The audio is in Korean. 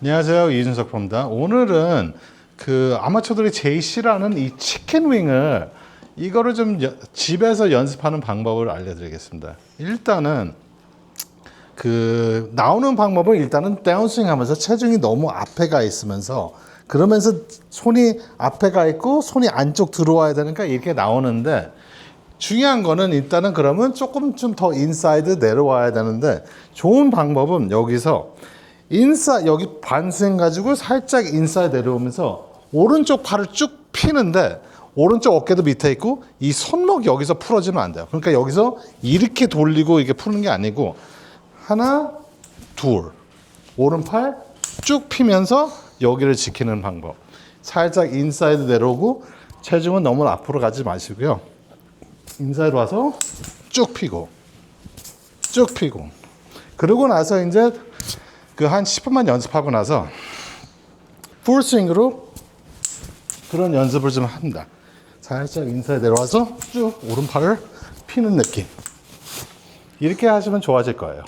안녕하세요 이준석 프로입니다. 오늘은 그 아마추어들이 싫어하는 이 치킨 윙을 이거를 좀 여- 집에서 연습하는 방법을 알려드리겠습니다. 일단은 그 나오는 방법은 일단은 다운스윙 하면서 체중이 너무 앞에 가 있으면서 그러면서 손이 앞에 가 있고 손이 안쪽 들어와야 되니까 이렇게 나오는데 중요한 거는 일단은 그러면 조금 좀 더 인사이드 내려와야 되는데 좋은 방법은 여기서 인사 여기 반스윙 가지고 살짝 인사이드 내려오면서 오른쪽 팔을 쭉 피는데 오른쪽 어깨도 밑에 있고 이 손목 여기서 풀어지면 안 돼요. 그러니까 여기서 이렇게 돌리고 이게 푸는 게 아니고 하나, 둘, 오른팔 쭉 피면서 여기를 지키는 방법. 살짝 인사이드 내려오고 체중은 너무 앞으로 가지 마시고요. 인사이드 와서 쭉 피고 쭉 피고 그러고 나서 이제 그 한 10분만 연습하고 나서 풀스윙으로 그런 연습을 좀 합니다. 살짝 인사이드 내려와서 쭉 오른팔을 피는 느낌. 이렇게 하시면 좋아질 거예요.